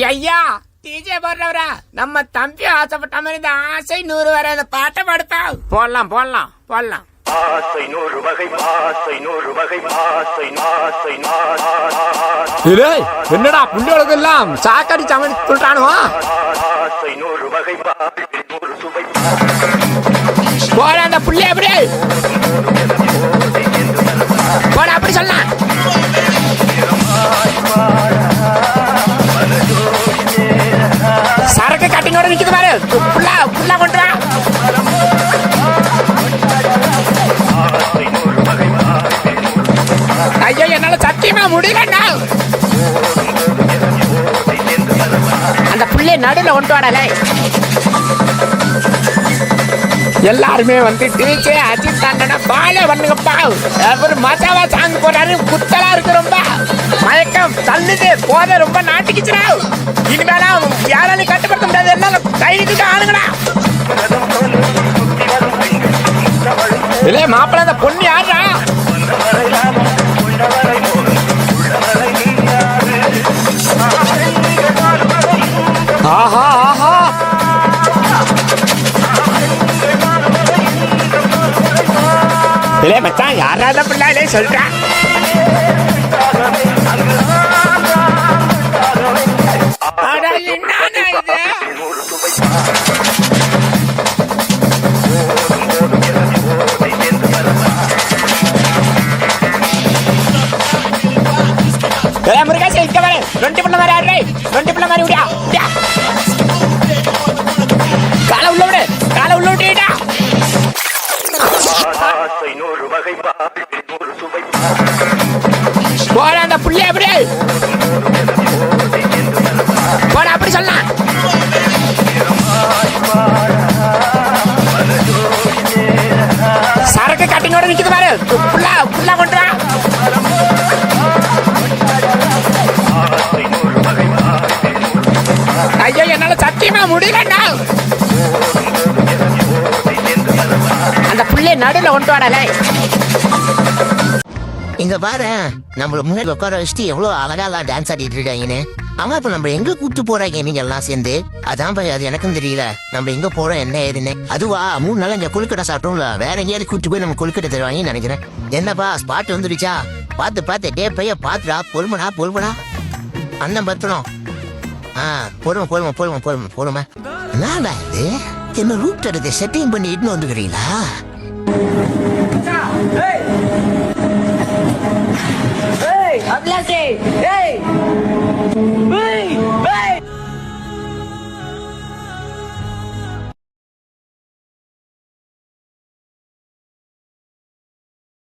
போடுறவரா DJ போடுறவரா நம்ம தம்பி ஆசைப்பட்ட மாதிரி இந்த ஆசை நூறு வரை அந்த பாட்டை படுப்பா போடலாம் போடலாம் போடலாம் ஆசை நூறு வகை ஆசை நூறு வகை ஆசை ஆசை டேய் என்னடா புள்ளியோளுக்கு எல்லாம் சாக்கடி சமணி சொல்லிட்டானுவா ஆசை நூறு வகை நூறு சுவை அந்த புள்ளி அப்படியே புல்லா புல்லா கொண்டுடா ஐயோ என்னால சத்தியமா முடியலண்ணா அந்த புள்ளைய நடுல கொண்டு வாடலே எல்லாருமே வந்து டிஜே அஜித் அண்ணனா பாலே பண்ணுங்கப்பா. அவர் மசாவா சாங் போறாரு குத்தலா இருக்கு ரொம்ப. மயக்கம் தள்ளுது. போத ரொம்ப நாட்டிக்குச்சுனா இனிமேலாம் யாராலையும் கட்டுப்படுத்த முடியாது. இல்லே மச்சான் யாராவது அந்த சொல்கிறா முருகாசி இங்க வரேன் ரெண்டு பிள்ளை மாதிரி ஆடுறேன். ரெண்டு பிள்ளை மாதிரி விடியா ஒரு வகை வாழ்வில் ஒரு சுவை போட அந்த புள்ளி எப்படி போடா அப்படி சொல்லலாம். சரக்கு கட்டினோட நிக்குது பாரு. புள்ளா புள்ளா கொண்டு வா. ஐயோ என்னால சத்தியமா முடியலண்ணா அந்த நடுல கொண்டு வரலை. இங்க பாரு நம்மள முன்னாடி உட்கார வச்சுட்டு எவ்வளவு அழகா டான்ஸ் ஆடிட்டு இருக்காங்கன்னு. ஆமா இப்ப நம்ம எங்க கூட்டு போறாங்க நீங்க எல்லாம் சேர்ந்து? அதான் பாய் அது எனக்கும் தெரியல. நம்ம எங்க போறோம் என்ன ஏதுன்னு. அதுவா மூணு நாள் இங்க கொழுக்கட்டை சாப்பிட்டோம்ல. வேற எங்கேயாவது கூட்டு போய் நம்ம கொழுக்கட்டை தருவாங்கன்னு நினைக்கிறேன். என்னப்பா ஸ்பாட் வந்துடுச்சா பார்த்து பார்த்து டே பைய பாத்துடா பொறுமடா பொறுமடா. அண்ணன் பத்திரம். ஆ பொறுமை பொறுமை பொறுமை பொறுமை பொறுமை. என்னடா இது? என்ன ரூட் எடுத்து செட்டிங் பண்ணி இட்டுன்னு வந்துக்கிறீங்களா? அப்படியே